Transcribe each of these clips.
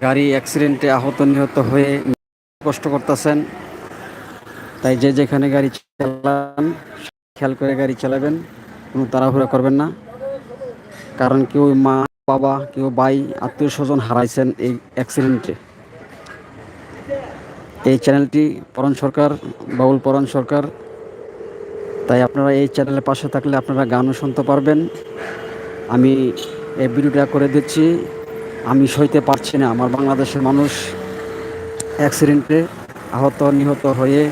গাড়ি অ্যাক্সিডেন্টে আহত নিহত হয়ে কষ্ট করতেছেন। তাই যে যেখানে গাড়ি চালান, খেয়াল করে গাড়ি চালাবেন, কোনো তাড়াহুড়া করবেন না। কারণ কেউ মা, বাবা, কেউ ভাই, আত্মীয় স্বজন হারাইছেন এই অ্যাক্সিডেন্টে। এই চ্যানেলটি পরণ সরকার, বাউল পরণ সরকার। তাই আপনারা এই চ্যানেলের পাশে থাকলে আপনারা গানও শুনতে পারবেন। আমি এই ভিডিওটা করে দিচ্ছি। আমি সইতে পারছি না। আমার বাংলাদেশের মানুষ অ্যাক্সিডেন্টে আহত, নিহত হয়ে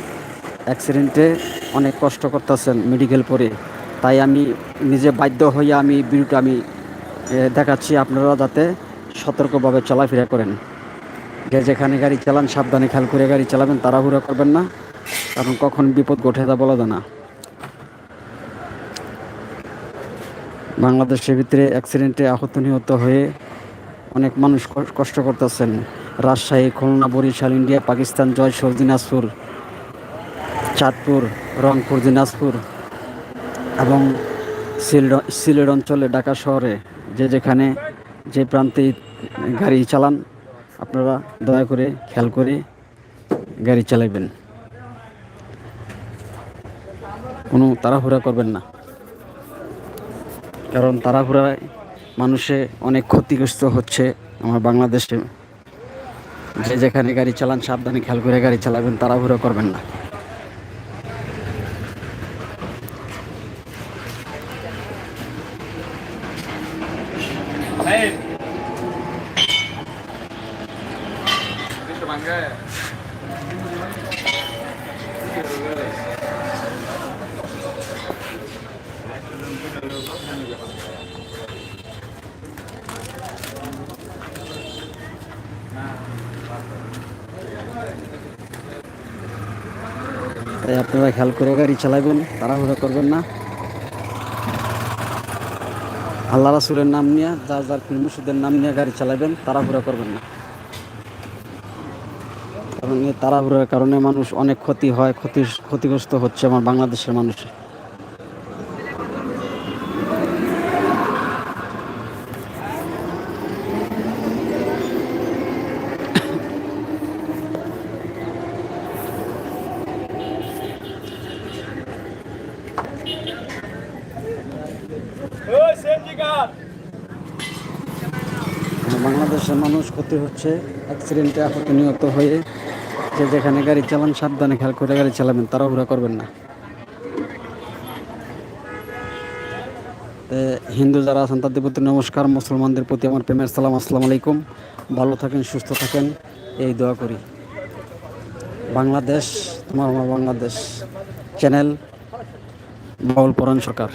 অ্যাক্সিডেন্টে অনেক কষ্ট করতেছেন মেডিকেল পরে। তাই আমি নিজে বাধ্য হয়ে আমি ভিডিওটা আমি দেখাচ্ছি আপনারা যাতে সতর্কভাবে চলাফেরা করেন। যে যেখানে গাড়ি চালান, সাবধানে খেয়াল করে গাড়ি চালাবেন, তাড়াহুড়া করবেন না, কারণ কখন বিপদ ঘটে তা বলা যায় না। বাংলাদেশের ভিতরে অ্যাক্সিডেন্টে আহত, নিহত হয়ে অনেক মানুষ কষ্ট করতেছেন। রাজশাহী, খুলনা, বরিশাল, ইন্ডিয়া, পাকিস্তান, জয়সর, দিনাজপুর, চাঁদপুর, রংপুর, দিনাজপুর এবং সিলেট অঞ্চলে ঢাকা শহরে যে যেখানে যে প্রান্তে গাড়ি চালান, আপনারা দয়া করে খেয়াল করে গাড়ি চালাবেন কোনো তাড়াহুড়া করবেন না। কারণ তাড়াহুড়ায় মানুষে অনেক ক্ষতিগ্রস্ত হচ্ছে আমার বাংলাদেশে। যে যেখানে গাড়ি চালান, সাবধানে খেয়াল করে গাড়ি চালাবেন, তাড়াহুড়ো করবেন না। তাই আপনারা খেয়াল করে গাড়ি চালাবেন, তাড়াহুড়া করবেন না। আল্লাহ রাসুলের নাম নিয়ে, যার যার মুর্শিদের নাম নিয়ে গাড়ি চালাবেন, তাড়াহুড়া করবেন না। কারণ এই তাড়াহুড়োর কারণে মানুষ অনেক ক্ষতি হয়, ক্ষতি, ক্ষতিগ্রস্ত হচ্ছে আমার বাংলাদেশের মানুষ বাংলাদেশের মানুষ ক্ষতি হচ্ছে অ্যাক্সিডেন্টে আহত নিহত হয়ে যে যেখানে গাড়ি চালান সাবধানে খেয়াল করে গাড়ি চালাবেন তাড়াহুড়া করবেন না। হিন্দু যারা আছেন, তাদের প্রতি নমস্কার, মুসলমানদের প্রতি আমার প্রেমের সালাম, আসসালামু আলাইকুম। ভালো থাকেন, সুস্থ থাকেন, এই দোয়া করি। বাংলাদেশ, তোমার আমার বাংলাদেশ চ্যানেল, বাউল পরাণ সরকার।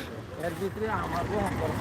এর ভিতরে আমার সম্পর্ক